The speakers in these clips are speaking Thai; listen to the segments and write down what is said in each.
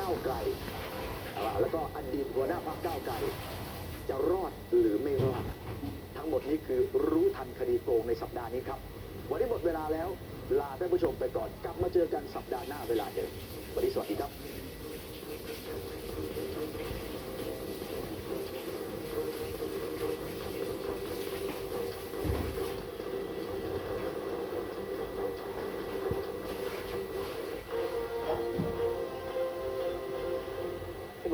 ก้าวไกลอ่าแล้วก็อดีตหัวหน้าพรรคก้าวไกลจะรอดหรือไม่รอด ทั้งหมดนี้คือรู้ทันคดีโกงในสัปดาห์นี้ครับ วันนี้หมดเวลาแล้ว ลาท่านผู้ชมไปก่อน กลับมาเจอกันสัปดาห์หน้าเวลาเดิมวันนี้สวัสดีครับ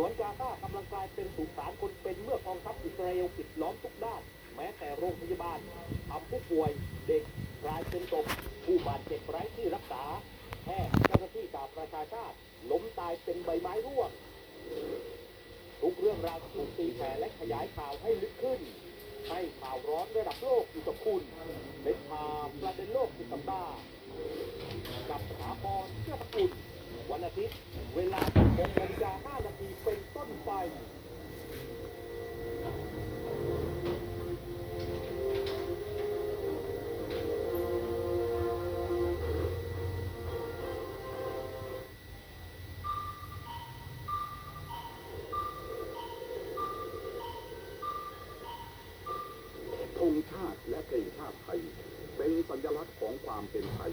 วนกาซากำลังกลายเป็นสุสานคนเป็นเมื่อกองทัพอิสราเอลปิดล้อมทุกด้าน แม้แต่โรงพยาบาลทำผู้ป่วยเด็กกลายเป็นศพผู้บาดเจ็บไร้ที่รักษาแพทย์เจ้าหน้าที่จากประชาชาติล้มตายเป็นใบไม้ร่วง ทุกเรื่องราวถูกตีแผ่และขยายข่าวให้ลึกขึ้น ให้ข่าวร้อนระดับโลกอยู่กับคุณเป็นข่าวประเด็นโลกสุดสัปดาห์กับสถาพรเชื่อตะกุล วันอาทิตย์ เวลา6นาฬิกา5นาทีเป็นต้นไปธงชาติและเพลงชาติไทย เป็นสัญลักษณ์ของความเป็นไทย